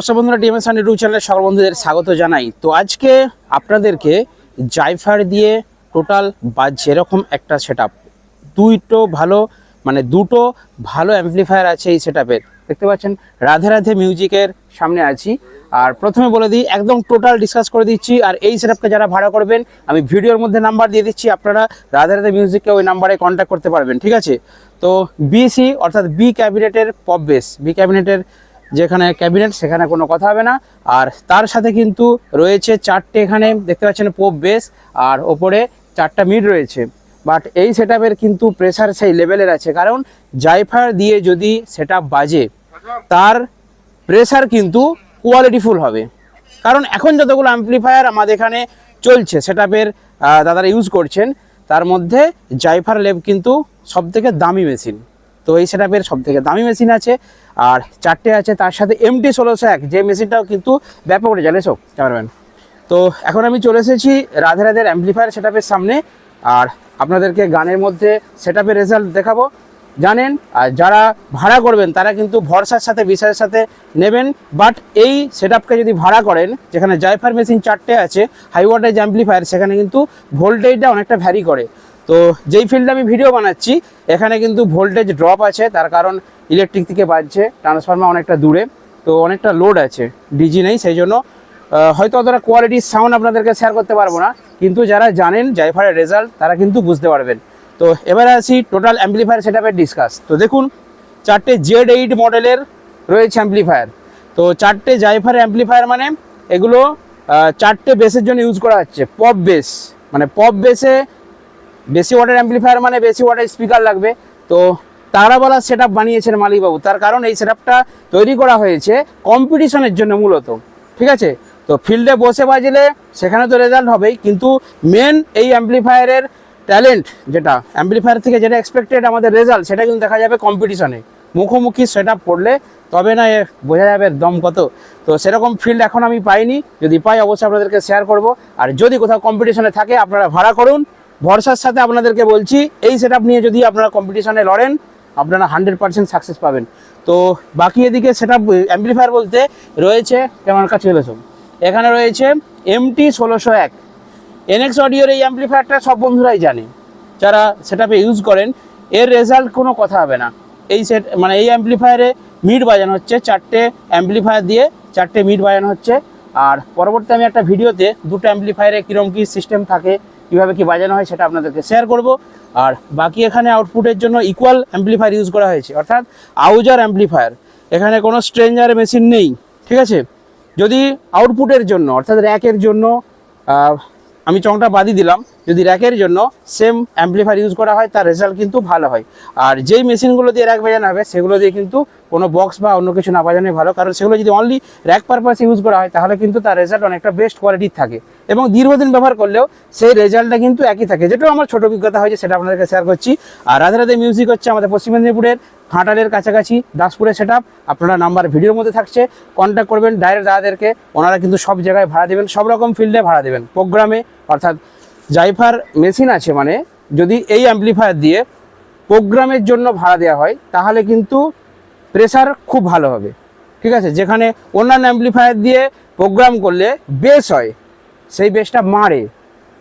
নমস্কার বন্ধুরা, DMS হান্ড YouTube চ্যানেলে সকল বন্ধুদের স্বাগত জানাই। তো আজকে আপনাদেরকে জাইফার দিয়ে টোটাল বা যেরকম একটা সেট দুইটো ভালো মানে দুটো ভালো অ্যাম্পলিফায়ার আছে এই সেট দেখতে পাচ্ছেন, রাধে রাধে মিউজিকের সামনে আছি। আর প্রথমে বলে দিই, একদম টোটাল ডিসকাস করে দিচ্ছি। আর এই সেট যারা ভাড়া করবেন, আমি ভিডিওর মধ্যে নাম্বার দিয়ে দিচ্ছি, আপনারা রাধে রাধে মিউজিককে ওই নাম্বারে কন্ট্যাক্ট করতে পারবেন, ঠিক আছে? তো বিসি অর্থাৎ বি ক্যাবিনেটের পপ বেস বি ক্যাবিনেটের যেখানে ক্যাবিনেট, সেখানে কোনো কথা হবে না। আর তার সাথে কিন্তু রয়েছে চারটে এখানে, দেখতে পাচ্ছেন পোপ বেস আর ওপরে চারটা মিড রয়েছে। বাট এই সেট কিন্তু প্রেসার সেই লেভেলের আছে। কারণ জাইফার দিয়ে যদি সেট বাজে, তার প্রেসার কিন্তু কোয়ালিটিফুল হবে। কারণ এখন যতগুলো অ্যাম্পলিফায়ার আমাদের এখানে চলছে সেট দাদারা ইউজ করছেন, তার মধ্যে জাইফার লেভ কিন্তু সব থেকে দামি মেশিন তো এই সেট আপের সব থেকে দামি মেশিন আছে, আর চারটে আছে তার সাথে এমটি ষোলোশো এক, যে মেশিনটাও কিন্তু ব্যাপক রেজাল্ট এসো ক্যামেরাম্যান তো এখন আমি চলে এসেছি রাধে রাধের অ্যাম্পলিফায়ার সেট সামনে, আর আপনাদেরকে গানের মধ্যে সেট রেজাল্ট দেখাবো। জানেন, আর যারা ভাড়া করবেন, তারা কিন্তু ভরসার সাথে, বিশ্বাসের সাথে নেবেন। বাট এই সেট যদি ভাড়া করেন, যেখানে জাইফার মেশিন চারটে আছে হাই ওয়াটেজ অ্যাম্পলিফায়ার সেখানে কিন্তু ভোল্টেজটা অনেকটা ভ্যারি করে। তো যেই ফিল্ডে আমি ভিডিও বানাচ্ছি, এখানে কিন্তু ভোল্টেজ ড্রপ আছে, তার কারণ ইলেকট্রিক থেকে বাজছে ট্রান্সফর্মার অনেকটা দূরে, তো অনেকটা লোড আছে ডিজি নেই, সেই জন্য হয়তো অতটা কোয়ালিটির সাউন্ড আপনাদেরকে শেয়ার করতে পারব না, কিন্তু যারা জানেন জাইফারের রেজাল্ট তারা কিন্তু বুঝতে পারবেন। তো এবারে আসি টোটাল অ্যাম্পলিফায়ার সেট ডিসকাস তো দেখুন, চারটে জেড এইট মডেলের রয়েছে অ্যাম্পলিফায়ার তো চারটে জাইফার অ্যাম্পলিফায়ার মানে এগুলো চারটে বেসের জন্য ইউজ করা হচ্ছে পপ বেস মানে পপ বেসে বেশি ওয়াটার অ্যাম্পলিফায়ার মানে বেশি ওয়াটার স্পিকার লাগবে। তো তারাবালা সেট আপ বানিয়েছেন মালিকবাবু। তার কারণ এই সেট তৈরি করা হয়েছে কম্পিটিশনের জন্য মূলত। ঠিক আছে? তো ফিল্ডে বসে বাজলে সেখানে তো রেজাল্ট হবেই। কিন্তু মেন এই অ্যাম্পলিফায়ারের ট্যালেন্ট যেটা অ্যাম্পলিফায়ার থেকে যেটা এক্সপেক্টেড আমাদের রেজাল্ট সেটা কিন্তু দেখা যাবে কম্পিটিশনে মুখোমুখি সেট আপ করলে তবে না এ বোঝা যাবে দম কত। তো সেরকম ফিল্ড এখন আমি পাইনি। যদি পাই, অবশ্যই আপনাদেরকে শেয়ার করব। আর যদি কোথাও কম্পিটিশনে থাকে, আপনারা ভাড়া করুন। ভরসার সাথে আপনাদেরকে বলছি, এই সেট নিয়ে যদি আপনারা কম্পিটিশনে লড়েন, আপনারা হান্ড্রেড পার্সেন্ট সাকসেস পাবেন। তো বাকি এদিকে সেট আপ অ্যাম্পলিফায়ার বলতে রয়েছে কেমন কাছে চলেছ এখানে রয়েছে এমটি ষোলোশো এক। এনএক্স অডিওর এই অ্যাম্পলিফায়ারটা সব বন্ধুরাই জানে। যারা সেট ইউজ করেন, এর রেজাল্ট কোনো কথা হবে না। এই সেট মানে এই অ্যাম্পলিফায়ারে মিড বাজানো হচ্ছে, চারটে অ্যাম্পলিফায়ার দিয়ে চারটে মিড বাজানো হচ্ছে। আর পরবর্তী আমি একটা ভিডিওতে দুটো অ্যাম্পলিফায়ারে কীরকম কী সিস্টেম থাকে কীভাবে কি বাজানো হয় সেটা আপনাদেরকে শেয়ার করব। আর বাকি এখানে আউটপুটের জন্য ইকুয়াল অ্যাম্পলিফায়ার ইউজ করা হয়েছে। অর্থাৎ আউজার অ্যাম্পলিফায়ার এখানে কোনো স্ট্রেঞ্জার মেশিন নেই। ঠিক আছে? যদি আউটপুটের জন্য, অর্থাৎ র্যাকের জন্য আমি চংটা বাদি দিলাম। যদি র্যাকের জন্য সেম অ্যাম্পলিফায়ার ইউজ করা হয়, তার রেজাল্ট কিন্তু ভালো হয়। আর যেই মেশিনগুলো দিয়ে র্যাক বাজানো হবে, সেগুলো দিয়ে কিন্তু কোনো বক্স বা অন্য কিছু না বাজানোই ভালো। কারণ সেগুলো যদি অনলি র্যাক পারপাস ইউজ করা হয়, তাহলে কিন্তু তার রেজাল্ট অনেকটা বেস্ট কোয়ালিটির থাকে। এবং দীর্ঘদিন ব্যবহার করলেও সেই রেজাল্টটা কিন্তু একই থাকে। যেটাও আমার ছোট অভিজ্ঞতা হয়েছে, সেটা আপনাদেরকে শেয়ার করছি। আর রাধে রাধে মিউজিক হচ্ছে আমাদের পশ্চিম মেদিনীপুরের ঘাটালের কাছাকাছি দাসপুরে সেট আপনারা নাম্বার ভিডিওর মধ্যে থাকছে কন্ট্যাক্ট করবেন ডাইরেক্ট দাদাদেরকে, ওনারা কিন্তু সব জায়গায় ভাড়া দেবেন, সব রকম ফিল্ডে ভাড়া দেবেন। প্রোগ্রামে, অর্থাৎ জাইফার মেশিন আছে মানে যদি এই অ্যাম্পলিফায়ার দিয়ে প্রোগ্রামের জন্য ভাড়া দেওয়া হয়, তাহলে কিন্তু প্রেসার খুব ভালো হবে। ঠিক আছে? যেখানে অন্যান্য অ্যাম্পলিফায়ার দিয়ে প্রোগ্রাম করলে বেস হয়, সেই বেসটা মারে।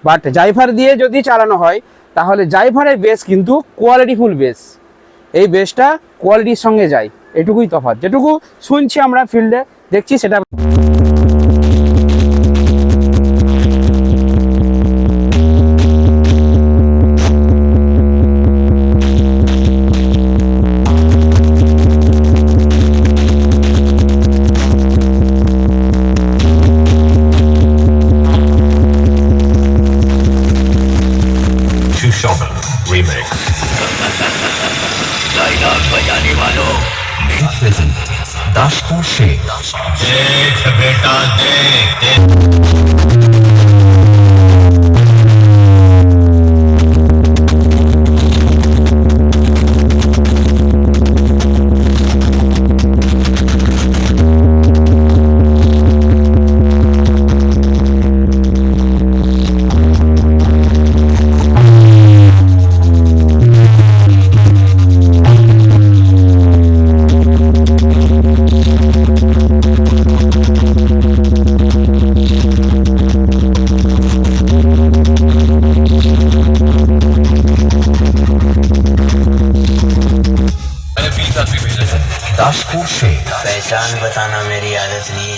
বাট জাইফার দিয়ে যদি চালানো হয়, তাহলে জাইফারের বেস কিন্তু কোয়ালিটিফুল বেস এই বেসটা কোয়ালিটির সঙ্গে যায়। এটুকুই তফাৎ। যেটুকু শুনছি আমরা ফিল্ডে দেখছি সেটা देख बेटा देख दासपुर पहचान बताना मेरी आदत नहीं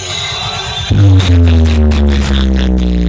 है।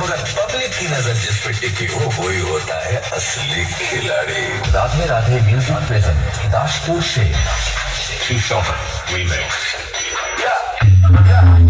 मगर पब्लिक की नज़र जिस पे टिकी हो वही होता है असली खिलाड़ी। राधे राधे म्यूज़िक प्रेजेंट दासपुर से शीशोहर रीमेक्स हमें